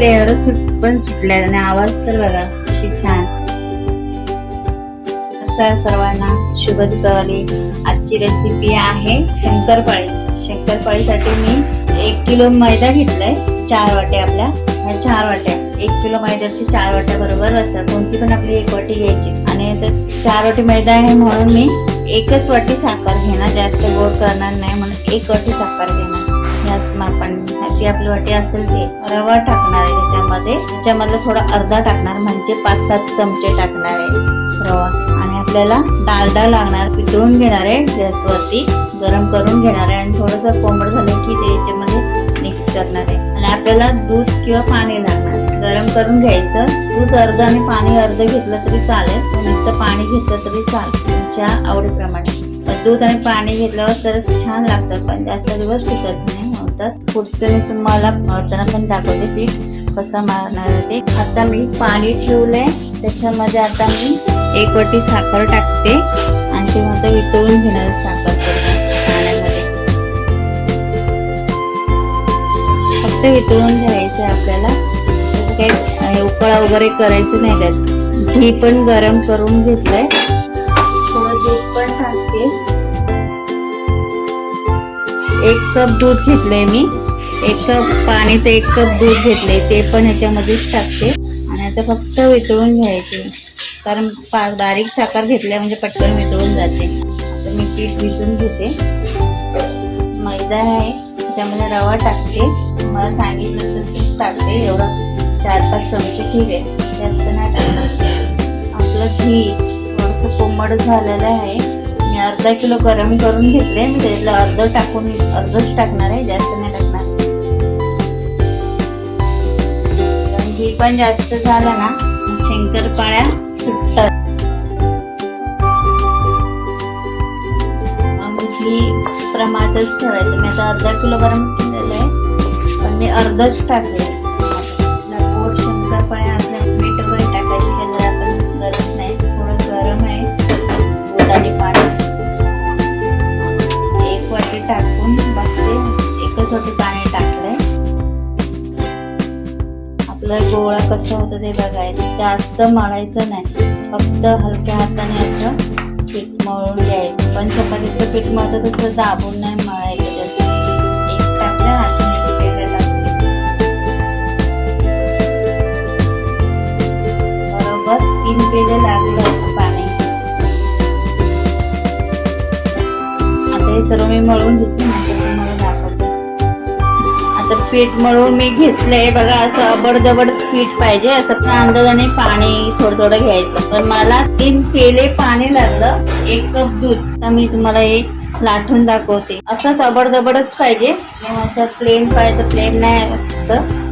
Layer सुट पण सुटल्या आणि आवाज तर बघा किती छान. नमस्कार सर्वांना. शुभ दीपावली आजची रेसिपी आहे शंकरपाळी. शंकरपाळीसाठी मी एक किलो मैदा घेतलाय. चार वाट्या आपल्या. ह्या चार वाट्या. एक किलो मैद्याची चार वाट्या बरोबर असतात. कोणती पण आपली एक वाटी घ्यायची. आणि तर चार वाटी मैदा आहे म्हणून मी एकच वाटी साखर घेणार. जास्त गोड करणार नाही म्हणून एक वाटी साखर घेणार. ह्याच मापाने जी आपली वाटी असेल ते रवा टाकणार आहे त्याच्यामध्ये. त्याच्यामधलं थोडं अर्धा टाकणार म्हणजे पाच सात चमचे टाकणार आहे रवा. आणि आपल्याला डालडा लागणार पितळून घेणार आहे गॅसवरती गरम करून घेणार आहे. आणि थोडंसं कोंबड झालं की ते याच्यामध्ये मिक्स करणार आहे. आणि आपल्याला दूध किंवा पाणी लागणार. गरम करून घ्यायचं. दूध अर्ध आणि पाणी अर्ध घेतलं तरी चालेल. नुसतं पाणी घेतलं तरी चालेल. तुमच्या आवडीप्रमाणे. दूध आणि पाणी घेतल्यावर तर छान लागतात पण जास्त दिवस टिकत नाही. होतात पुढचं मी तुम्हाला मळताना पण दाखवते पीठ. कसं मारणार ते. आता मी पाणी ठेवलंय. त्याच्यामध्ये आता मी एक वाटी साखर टाकते. आणि ते मग वितळून घेणार साखर पाण्यामध्ये. फक्त वितळून घ्यायचं आपल्याला. काही उकळा वगैरे करायचं नाही त्यात. घी पण गरम करून घेतलंय. थोडं दूध पण टाकते. एक कप दूध घेतलंय मी. एक कप पाणी एक कप दूध घेतले ते पण ह्याच्यामध्येच टाकते. आणि आता फक्त वितळून घ्यायचे. कारण पा बारीक साखर घेतल्या म्हणजे पटकन वितळून जाते. आता मी पीठ विचून घेते. मैदा आहे. त्याच्यामध्ये रवा टाकते. मला सांगितलं तसंच टाकते. एवढं चार पाच चमचे ठीक आहे. जास्त नाही टाकणार आपलं घी थोडंसं कोमट झालेलं आहे. अर्धा किलो गरम करून घेतले मी त्याला अर्ध टाकून अर्धच टाकणार आहे जास्त नाही टाकणार. कारण घी पण जास्त झालं ना शंकरपाळ्या सुटतात. मग घी प्रमाणातच ठेवायचं. मी आता अर्धा किलो गरम केलेलं आहे पण मी अर्धच टाकले गोड शंकरपाळ्या आपलं गोळा कसं होतं ते बघायचं. जास्त मळायचं नाही. फक्त हलक्या हाताने असं पीठ मळून घ्यायचं. पण चपातीचं पीठ मळतं तसं दाबून नाही मळायचं जास्त. एक टाकलं अजून एक वेगळं बरोबर तीन पेले लागलंच पाणी. आता हे सर्व मी मळून घेतले नाही ते तुम्हाला तर पीठ मळून मी घेतलंय. बघा असं अबडदबडच पीठ पाहिजे. असं पण अंदाजाने पाणी थोडं थोडं घ्यायचं. पण मला तीन पेले पाणी लागलं एक कप दूध. तर मी तुम्हाला हे लाटून दाखवते. असंच अबडदबडच पाहिजे. प्लेन पाहिजे प्लेन नाही असतं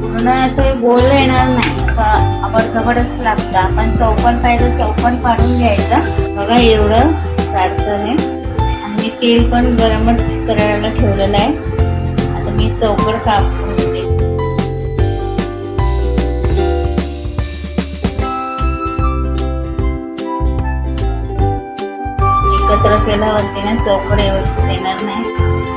पूर्ण असं गोल येणार नाही. असं अबडधबडच लागतं. आपण चौपण पाहिजे चौपण पाडून घ्यायचं. बघा एवढं चारसने आणि मी तेल पण गरमच करायला ठेवलेलं आहे. आता मी चौकड कापून घेते एकत्र केल्यावरती ना चौकड व्यवस्थित येणार नाही.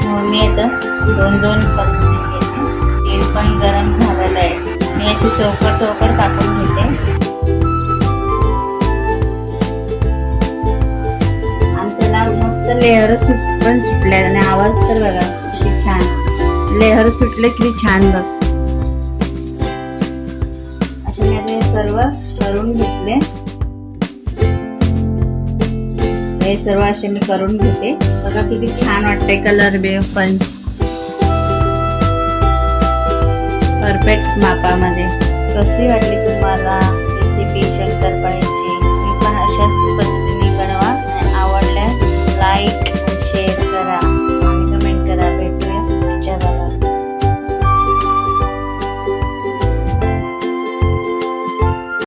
म्हणून मी आता दोन दोन पद्धतीने घेते. तेल पण गरम झालेलं आहे. मी अशी चौकड चौकड कापून घेते. लेहर लेअर सुट पण सुटल्या आणि आवाज तर बघा किती छान. लेअर सुटले किती छान बघ. असे मी आता हे सर्व करून घेतले. हे सर्व असे मी करून घेते. बघा किती छान वाटते कलर बे पण. परफेक्ट मापामध्ये. कशी वाटली तुम्हाला रेसिपी शंकरपाळी?